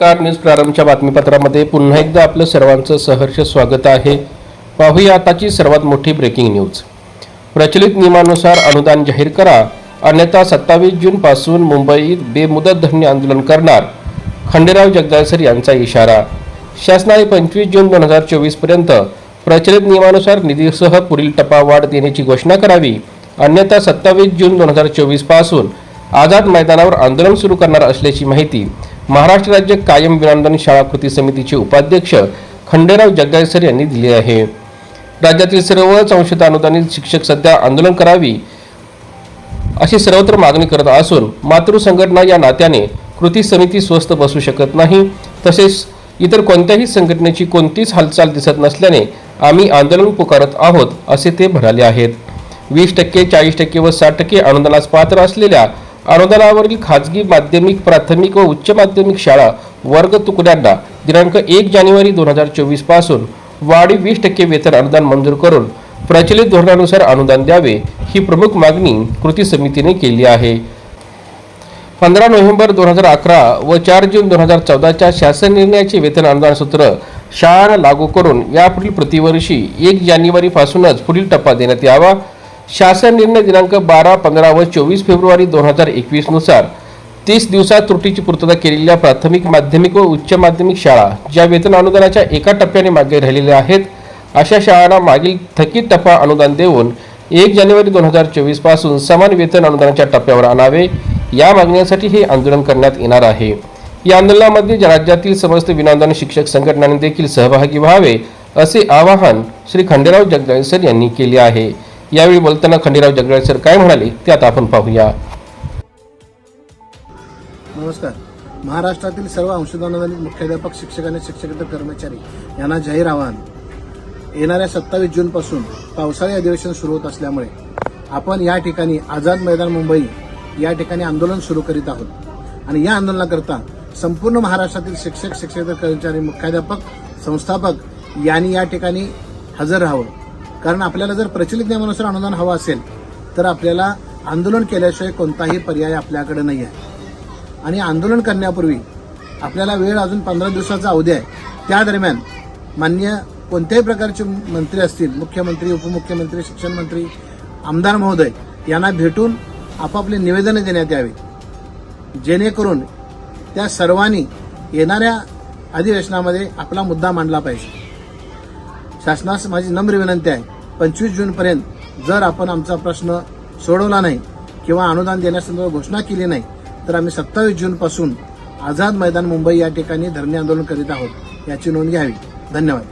नमस्कार. न्यूज प्रारंभच्या बातमीपत्रामध्ये पुन्हा एकदा आपलं सर्वांचं सहर्ष स्वागत आहे. पाहूया आताची सर्वात मोठी ब्रेकिंग न्यूज प्रचलित नियमानुसार अनुदान जाहीर करा. अन्यथा सत्तावीस जूनपासून मुंबईत बेमुदत धरणे आंदोलन करणार. खंडेराव जगदाळसर यांचा इशारा. शासनाने पंचवीस जून दोन हजार चोवीसपर्यंत प्रचलित नियमानुसार निधीसह पुढील टपावाढ देण्याची घोषणा करावी. अन्यथा सत्तावीस जून दोन हजार चोवीसपासून आझाद मैदानावर आंदोलन सुरू करणार असल्याची माहिती महाराष्ट्र राज्य कायम विनंदन शाळा कृती समितीचे उपाध्यक्ष खंडेराव जगदाळसर यांनी दिली आहे. राज्यातील सर्वच अंशतः अनुदानित शिक्षक सध्या आंदोलन करावी अशी सर्वत्र मागणी करत असून मातृ संघटना या नात्याने कृती समिती स्वस्थ बसू शकत नाही. तसेच इतर कोणत्याही संघटनेची कोणतीच हालचाल दिसत नसल्याने आम्ही आंदोलन पुकारत आहोत असे ते म्हणाले आहेत. वीस टक्के चाळीस टक्के व साठ टक्के अनुदानास पात्र असलेल्या अनुदानावरील खाजगी माध्यमिक प्राथमिक व उच्च माध्यमिक शाळा वर्ग तुकड्यांना दिनांक एक जानेवारी दोन हजार चोवीसपासून वाढीव वीस टक्के वेतन अनुदान मंजूर करून प्रचलित धोरणानुसार अनुदान द्यावे ही प्रमुख मागणी कृती समितीने केली आहे. पंधरा नोव्हेंबर दोन हजार अकरा व चार जून दोन हजार चौदाच्या शासन निर्णयाचे वेतन अनुदान सूत्र शाळांना लागू करून यापुढील प्रतिवर्षी एक जानेवारीपासूनच पुढील टप्पा देण्यात यावा. शासन निर्णय दिनांक बारा पंधरा व चोवीस फेब्रुवारी दोन हजार एकवीसनुसार तीस दिवसात त्रुटीची पूर्तता केलेल्या प्राथमिक माध्यमिक व उच्च माध्यमिक शाळा ज्या वेतन अनुदानाच्या एका टप्प्याने मागे राहिलेल्या आहेत अशा शाळांना मागील थकीत टप्पा अनुदान देऊन एक जानेवारी दोन हजार चोवीसपासून समान वेतन अनुदानाच्या टप्प्यावर आणावे या मागण्यासाठी हे आंदोलन करण्यात येणार आहे. या आंदोलनामध्ये राज्यातील समस्त विनादान शिक्षक संघटनांनी देखील सहभागी व्हावे असे आवाहन श्री खंडेराव जगदाळसर यांनी केले आहे. यावेळी बोलताना खंडेराव जगदाळसर काय म्हणाले ते आता आपण पाहूया. नमस्कार. महाराष्ट्रातील सर्व अंशदानाधारित मुख्याध्यापक शिक्षक आणि शिक्षकेतर कर्मचारी यांना जाहीर आवाहन. येणाऱ्या सत्तावीस जून पासून पावसाळी अधिवेशन सुरू होत असल्यामुळे आपण या ठिकाणी आझाद मैदान मुंबई या ठिकाणी आंदोलन सुरू करीत आहोत. आणि या आंदोलनाकरता संपूर्ण महाराष्ट्रातील शिक्षक शिक्षकेतर कर्मचारी मुख्याध्यापक संस्थापक यांनी या ठिकाणी हजर राहावं. कारण आपल्याला जर प्रचलित नियमानुसार अनुदान हवं असेल तर आपल्याला आंदोलन केल्याशिवाय कोणताही पर्याय आपल्याकडे नाही आहे आणि आंदोलन करण्यापूर्वी आपल्याला वेळ अजून पंधरा दिवसाचा अवधी आहे. त्या दरम्यान मान्य कोणत्याही प्रकारचे मंत्री असतील मुख्यमंत्री उपमुख्यमंत्री शिक्षण मंत्री आमदार महोदय यांना भेटून आपापले निवेदनं देण्यात यावे. जेणेकरून त्या सर्वांनी येणाऱ्या अधिवेशनामध्ये आपला मुद्दा मांडला पाहिजे. शासनास माझी नम्र विनंती आहे पंचवीस जूनपर्यंत जर आपण आमचा प्रश्न सोडवला नाही किंवा अनुदान देण्यासंदर्भात घोषणा केली नाही तर आम्ही सत्तावीस जूनपासून आझाद मैदान मुंबई या ठिकाणी धरणे आंदोलन करीत आहोत याची नोंद घ्यावी. धन्यवाद.